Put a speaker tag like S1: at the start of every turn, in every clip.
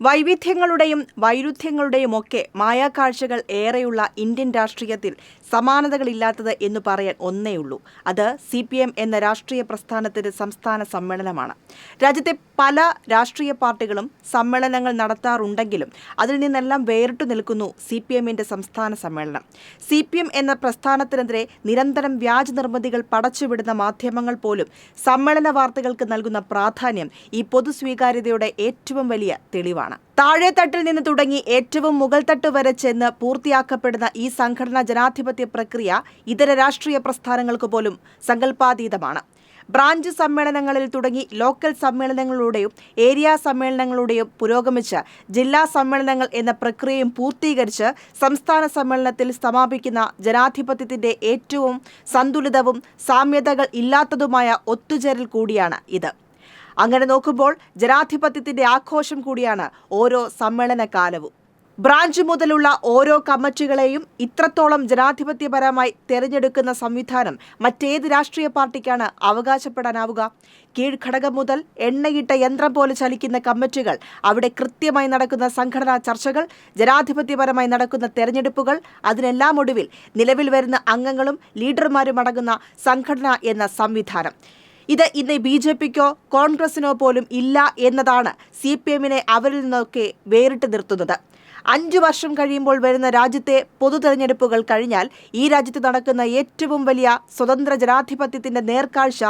S1: വൈവിധ്യങ്ങളുടെയും വൈരുദ്ധ്യങ്ങളുടെയും ഒക്കെ മായാക്കാഴ്ചകൾ ഏറെയുള്ള ഇന്ത്യൻ രാഷ്ട്രീയത്തിൽ സമാനതകളില്ലാത്തത് എന്ന് പറയാൻ ഒന്നേയുള്ളൂ. അത് സി പി എം എന്ന രാഷ്ട്രീയ പ്രസ്ഥാനത്തിന്റെ സംസ്ഥാന സമ്മേളനമാണ്. രാജ്യത്തെ പല രാഷ്ട്രീയ പാർട്ടികളും സമ്മേളനങ്ങൾ നടത്താറുണ്ടെങ്കിലും അതിൽ നിന്നെല്ലാം വേറിട്ടു നിൽക്കുന്നു സി പി എമ്മിന്റെ സംസ്ഥാന സമ്മേളനം. സി പി എം എന്ന പ്രസ്ഥാനത്തിനെതിരെ നിരന്തരം വ്യാജ നിർമ്മിതികൾ പടച്ചുവിടുന്ന മാധ്യമങ്ങൾ പോലും സമ്മേളന വാർത്തകൾക്ക് നൽകുന്ന പ്രാധാന്യം ഈ പൊതുസ്വീകാര്യതയുടെ ഏറ്റവും വലിയ തെളിവാണ്. താഴെത്തട്ടിൽ നിന്ന് തുടങ്ങി ഏറ്റവും മുകൾ തട്ട് വരെ ചെന്ന് പൂർത്തിയാക്കപ്പെടുന്ന ഈ സംഘടനാ ജനാധിപത്യ പ്രക്രിയ ഇതര രാഷ്ട്രീയ പ്രസ്ഥാനങ്ങൾക്ക് പോലും സങ്കല്പാതീതമാണ് ബ്രാഞ്ച് സമ്മേളനങ്ങളിൽ തുടങ്ങി ലോക്കൽ സമ്മേളനങ്ങളിലൂടെയും ഏരിയ സമ്മേളനങ്ങളിലൂടെയും പുരോഗമിച്ച് ജില്ലാ സമ്മേളനങ്ങൾ എന്ന പ്രക്രിയയും പൂർത്തീകരിച്ച് സംസ്ഥാന സമ്മേളനത്തിൽ സമാപിക്കുന്ന ജനാധിപത്യത്തിന്റെ ഏറ്റവും സന്തുലിതവും സാമ്യതകൾ ഇല്ലാത്തതുമായ ഒത്തുചേരൽ കൂടിയാണ് ഇത്. അങ്ങനെ നോക്കുമ്പോൾ ജനാധിപത്യത്തിന്റെ ആഘോഷം കൂടിയാണ് ഓരോ സമ്മേളന കാലവും ബ്രാഞ്ച് മുതലുള്ള ഓരോ കമ്മിറ്റികളെയും ഇത്രത്തോളം ജനാധിപത്യപരമായി തെരഞ്ഞെടുക്കുന്ന സംവിധാനം മറ്റേത് രാഷ്ട്രീയ പാർട്ടിക്കാണ് അവകാശപ്പെടാനാവുക. കീഴ്ഘടകം മുതൽ എണ്ണയിട്ട യന്ത്രം പോലെ ചലിക്കുന്ന കമ്മിറ്റികൾ അവിടെ കൃത്യമായി നടക്കുന്ന സംഘടനാ ചർച്ചകൾ ജനാധിപത്യപരമായി നടക്കുന്ന തെരഞ്ഞെടുപ്പുകൾ അതിനെല്ലാം ഒടുവിൽ നിലവിൽ വരുന്ന അംഗങ്ങളും ലീഡർമാരും അടങ്ങുന്ന സംഘടന എന്ന സംവിധാനം. ഇത് ഇന്ന് ബി ജെ പിക്കോ കോൺഗ്രസിനോ പോലും ഇല്ല എന്നതാണ് സി പി എമ്മിനെ അവരിൽ നിന്നൊക്കെ വേറിട്ട് നിർത്തുന്നത്. അഞ്ചു വർഷം കഴിയുമ്പോൾ വരുന്ന രാജ്യത്തെ പൊതു തെരഞ്ഞെടുപ്പുകൾ കഴിഞ്ഞാൽ ഈ രാജ്യത്ത് നടക്കുന്ന ഏറ്റവും വലിയ സ്വതന്ത്ര ജനാധിപത്യത്തിന്റെ നേർക്കാഴ്ച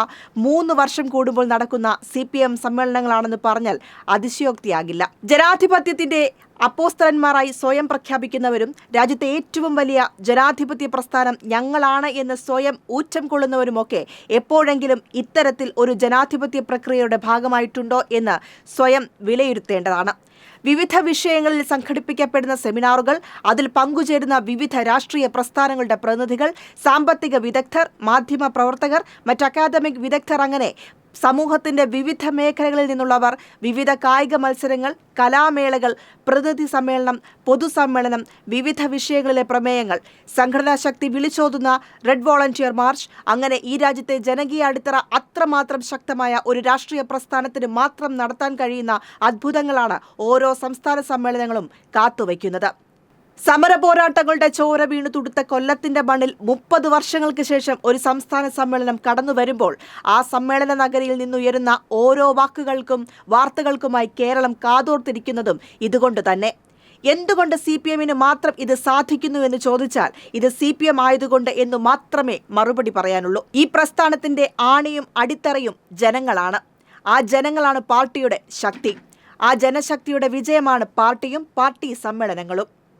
S1: മൂന്ന് വർഷം കൂടുമ്പോൾ നടക്കുന്ന സി പി എം സമ്മേളനങ്ങളാണെന്ന് പറഞ്ഞാൽ അതിശയോക്തിയാകില്ല. ജനാധിപത്യത്തിന്റെ അപ്പോസ്തലന്മാരായി സ്വയം പ്രഖ്യാപിക്കുന്നവരും രാജ്യത്തെ ഏറ്റവും വലിയ ജനാധിപത്യ പ്രസ്ഥാനം ഞങ്ങളാണ് എന്ന് സ്വയം ഊറ്റം കൊള്ളുന്നവരുമൊക്കെ എപ്പോഴെങ്കിലും ഇത്തരത്തിൽ ഒരു ജനാധിപത്യ പ്രക്രിയയുടെ ഭാഗമായിട്ടുണ്ടോ എന്ന് സ്വയം വിലയിരുത്തേണ്ടതാണ്. വിവിധ വിഷയങ്ങളിൽ സംഘടിപ്പിക്കപ്പെടുന്ന സെമിനാറുകൾ അതിൽ പങ്കുചേരുന്ന വിവിധ രാഷ്ട്രീയ പ്രസ്ഥാനങ്ങളുടെ പ്രതിനിധികൾ സാമ്പത്തിക വിദഗ്ധർ മാധ്യമ പ്രവർത്തകർ മറ്റ് അക്കാദമിക് വിദഗ്ധർ അങ്ങനെ സമൂഹത്തിന്റെ വിവിധ മേഖലകളിൽ നിന്നുള്ളവർ വിവിധ കായിക മത്സരങ്ങൾ കലാമേളകൾ പ്രതിനിധി സമ്മേളനം പൊതുസമ്മേളനം വിവിധ വിഷയങ്ങളിലെ പ്രമേയങ്ങൾ. സംഘടനാ ശക്തി വിളിച്ചോതുന്ന റെഡ് വോളണ്ടിയർ മാർച്ച് അങ്ങനെ ഈ രാജ്യത്തെ ജനകീയ അടിത്തറ അത്രമാത്രം ശക്തമായ ഒരു രാഷ്ട്രീയ പ്രസ്ഥാനത്തിന് മാത്രം നടത്താൻ കഴിയുന്ന അത്ഭുതങ്ങളാണ് ഓരോ സംസ്ഥാന സമ്മേളനങ്ങളും കാത്തുവയ്ക്കുന്നത്. സമര പോരാട്ടങ്ങളുടെ ചോര വീണു തുടുത്ത കൊല്ലത്തിന്റെ മണ്ണിൽ മുപ്പത് വർഷങ്ങൾക്ക് ശേഷം ഒരു സംസ്ഥാന സമ്മേളനം കടന്നു വരുമ്പോൾ ആ സമ്മേളന നഗരിയിൽ നിന്നുയരുന്ന ഓരോ വാക്കുകൾക്കും വാർത്തകൾക്കുമായി കേരളം കാതോർത്തിരിക്കുന്നതും ഇതുകൊണ്ട് തന്നെ. എന്തുകൊണ്ട് സി പി എമ്മിന് മാത്രം ഇത് സാധിക്കുന്നു എന്ന് ചോദിച്ചാൽ ഇത് സി പി എം ആയതുകൊണ്ട് എന്ന് മാത്രമേ മറുപടി പറയാനുള്ളൂ. ഈ പ്രസ്ഥാനത്തിന്റെ ആണിയും അടിത്തറയും ജനങ്ങളാണ്. ആ ജനങ്ങളാണ് പാർട്ടിയുടെ ശക്തി. ആ ജനശക്തിയുടെ വിജയമാണ് പാർട്ടിയും പാർട്ടി സമ്മേളനങ്ങളും.